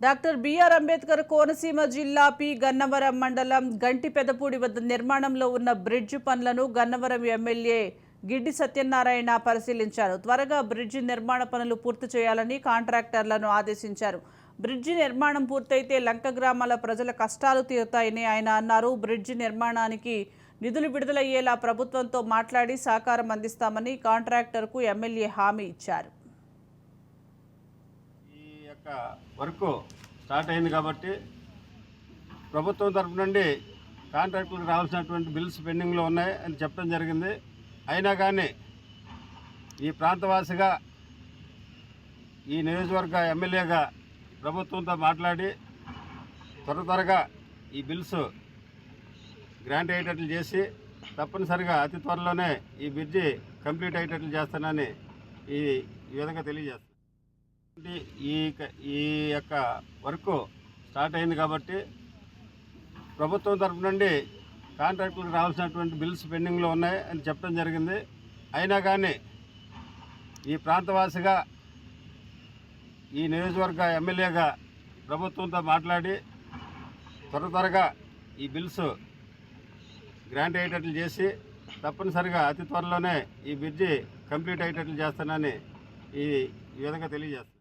Doctor BR Ambedkar Konaseema జిల్లా P Gannavaram మండలం గంటి పెదపూడి వద్ద నిర్మాణంలో ఉన్న బ్రిడ్జ్ పనులను గన్నవరం ఎమ్మెల్యే గిడ్డి సత్యనారాయణ పరిశీలించారు. త్వరగా బ్రిడ్జి నిర్మాణ పనులు పూర్తి చేయాలని కాంట్రాక్టర్లను ఆదేశించారు. బ్రిడ్జి నిర్మాణం పూర్తయితే లంక గ్రామాల ప్రజల కష్టాలు తీరుతాయని ఆయన అన్నారు. బ్రిడ్జి నిర్మాణానికి నిధులు విడుదలయ్యేలా ప్రభుత్వంతో మాట్లాడి సహకారం అందిస్తామని కాంట్రాక్టర్కు ఎమ్మెల్యే హామీ ఇచ్చారు. యొక్క వర్క్ స్టార్ట్ అయింది కాబట్టి ప్రభుత్వం తరపు నుండి కాంట్రాక్టులకు రావాల్సినటువంటి బిల్స్ పెండింగ్లో ఉన్నాయి అని చెప్పడం జరిగింది. అయినా కానీ ఈ ప్రాంతవాసిగా ఈ నియోజకవర్గ ఎమ్మెల్యేగా ప్రభుత్వంతో మాట్లాడి త్వర త్వరగా ఈ బిల్స్ గ్రాంట్ అయ్యేటట్లు చేసి తప్పనిసరిగా అతి త్వరలోనే ఈ బ్రిడ్జి కంప్లీట్ అయ్యేటట్లు చేస్తానని ఈ ఈ విధంగా తెలియజేస్తాను. ఈ ఈ యొక్క వర్క్ స్టార్ట్ అయింది కాబట్టి ప్రభుత్వం తరపు నుండి కాంట్రాక్టులకు రావాల్సినటువంటి బిల్స్ పెండింగ్లో ఉన్నాయి అని చెప్పడం జరిగింది. అయినా కానీ ఈ ప్రాంతవాసిగా ఈ నియోజకవర్గ ఎమ్మెల్యేగా ప్రభుత్వంతో మాట్లాడి త్వర త్వరగా ఈ బిల్స్ గ్రాంట్ అయ్యేటట్లు చేసి తప్పనిసరిగా అతి త్వరలోనే ఈ బ్రిడ్జి కంప్లీట్ అయ్యేటట్లు చేస్తానని ఈ ఈ విధంగా తెలియజేస్తాను